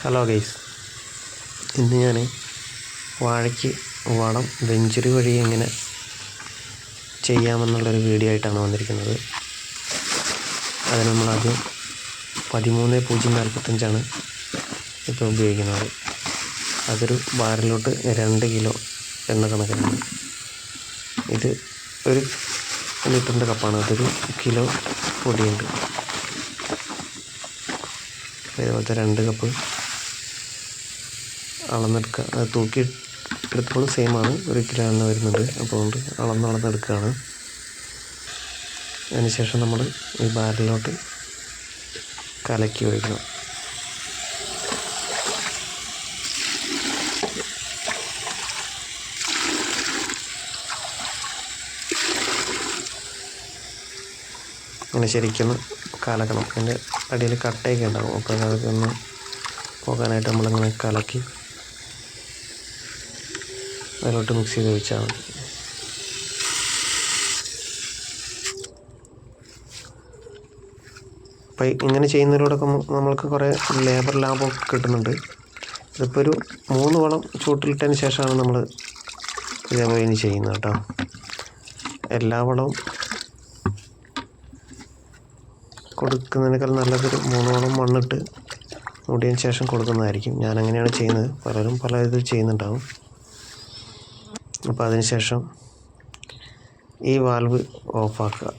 Hello guys ഇന്ന് ഞാൻ വാഴയ്ക്ക് വളം വെഞ്ചുറി വഴി എങ്ങനെ ചെയ്യാമെന്നുള്ളൊരു വീഡിയോ ആയിട്ടാണ് വന്നിരിക്കുന്നത്. അതിന് നമ്മളാദ്യം പതിമൂന്ന് പൂജ്യം നാൽപ്പത്തഞ്ചാണ് ഇപ്പോൾ ഉപയോഗിക്കുന്നത്. അതൊരു ബാറിലോട്ട് രണ്ട് കിലോ എണ്ണ കണക്കിനാണ് ഇത് ഒരു ലിറ്ററിന്റെ കപ്പാണ്. അതൊരു കിലോ പൊടിയുണ്ട്. അതേപോലത്തെ രണ്ട് കപ്പ് അളന്നെടുക്കുക തൂക്കി എടുത്തപ്പോൾ സെയിം ആണ്. ഒരു കിലോ എണ്ണ വരുന്നുണ്ട് അപ്പോൾ അതുകൊണ്ട് അളന്ന് അളന്നെടുക്കുകയാണ്. അതിനുശേഷം നമ്മൾ ഈ ബാരലിലോട്ട് കലക്കി ഒഴിക്കണം. അങ്ങനെ ശരിക്കും കലക്കണം. അതിന്റെ അടിയിൽ കട്ടയൊക്കെ ഉണ്ടാകും അപ്പോൾ അതൊക്കെ ഒന്ന് പോകാനായിട്ട് നമ്മളിങ്ങനെ കലക്കി അതിലോട്ട് മിക്സ് ചെയ്ത് ഒഴിച്ചാൽ മതി. അപ്പോൾ ഇങ്ങനെ ചെയ്യുന്നതിലൂടെ നമ്മൾക്ക് കുറേ ലേബർ ലാഭം കിട്ടുന്നുണ്ട്. ഇതിപ്പോൾ ഒരു മൂന്ന് വളം ചൂട്ടിലിട്ടതിന് ശേഷമാണ് നമ്മൾ ഇതേപോലെ ഇനി ചെയ്യുന്നത് കേട്ടോ. എല്ലാ വളവും കൊടുക്കുന്നതിനേക്കാൾ നല്ലതൊരു മൂന്ന് വളം മണ്ണിട്ട് മൂടിയതിന് ശേഷം കൊടുക്കുന്നതായിരിക്കും. ഞാൻ അങ്ങനെയാണ് ചെയ്യുന്നത്. പലരും പല ഇത് ചെയ്യുന്നുണ്ടാവും. അപ്പോൾ അതിനുശേഷം ഈ വാൽവ് ഓഫാക്കുക.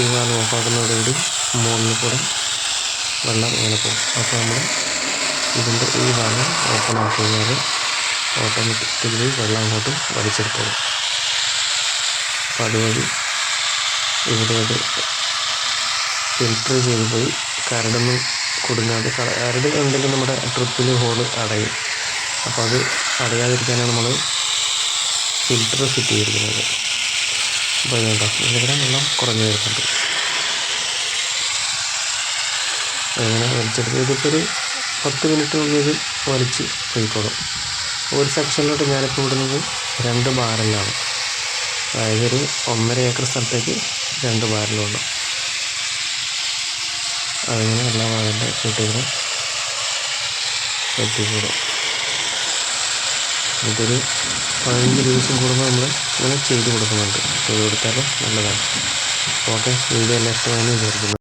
ഈ വാൽവ് ഓഫാക്കുന്നതോടുകൂടി മുകളിൽ കൂടെ വെള്ളം ഇങ്ങനെ പോകും. അപ്പോൾ നമ്മൾ ഇതിന്റെ ഈ വാൽവ് ഓപ്പൺ ആക്കി കഴിഞ്ഞാൽ ഓട്ടോമാറ്റിക്കലി വെള്ളം അങ്ങോട്ട് വലിച്ചെടുത്തോളും. അപ്പം അതുവഴി ഇവിടെ അത് ഫിൽറ്റർ ചെയ്ത് പോയി കരടൊന്നും കുടുങ്ങാതെ കരട് ഉണ്ടെങ്കിൽ നമ്മുടെ ട്രിപ്പിൽ ഹോൾ അടയും. അപ്പോൾ അത് അടയാതിരിക്കാനാണ് നമ്മൾ ഫിൽറ്റർ ഫിറ്റ് ചെയ്തിരിക്കുന്നത്. അപ്പോൾ ഇതുണ്ടോ ഇതിവിടെ വെള്ളം കുറഞ്ഞു വരുന്നുണ്ട്. അങ്ങനെ വലിച്ചെടുത്ത് ഇതിപ്പോൾ ഒരു പത്ത് മിനിറ്റ് ഇത് വലിച്ച് പോയിക്കോളും ഒരു സെക്ഷനിലോട്ട് ഞാനിപ്പോൾ വിടുന്നത് രണ്ട് ബാരലാണ് അതായത് ഒരു ഒന്നര ഏക്കർ സ്ഥലത്തേക്ക് രണ്ട് ബാരലുണ്ട് അതിങ്ങനെ എല്ലാ വാഴന്റെ ചുട്ടിങ്ങനെ എത്തിക്കൂടും ഇതൊരു പതിനഞ്ച് ദിവസം കൂടുമ്പോൾ നമ്മൾ ഇങ്ങനെ ചെയ്ത് കൊടുക്കുന്നുണ്ട്. ചെയ്ത് കൊടുത്താൽ നല്ലതാണ്. ഓക്കെ വീഡിയോ എല്ലാം ഇഷ്ടമായെന്ന് വിചാരിക്കുന്നു.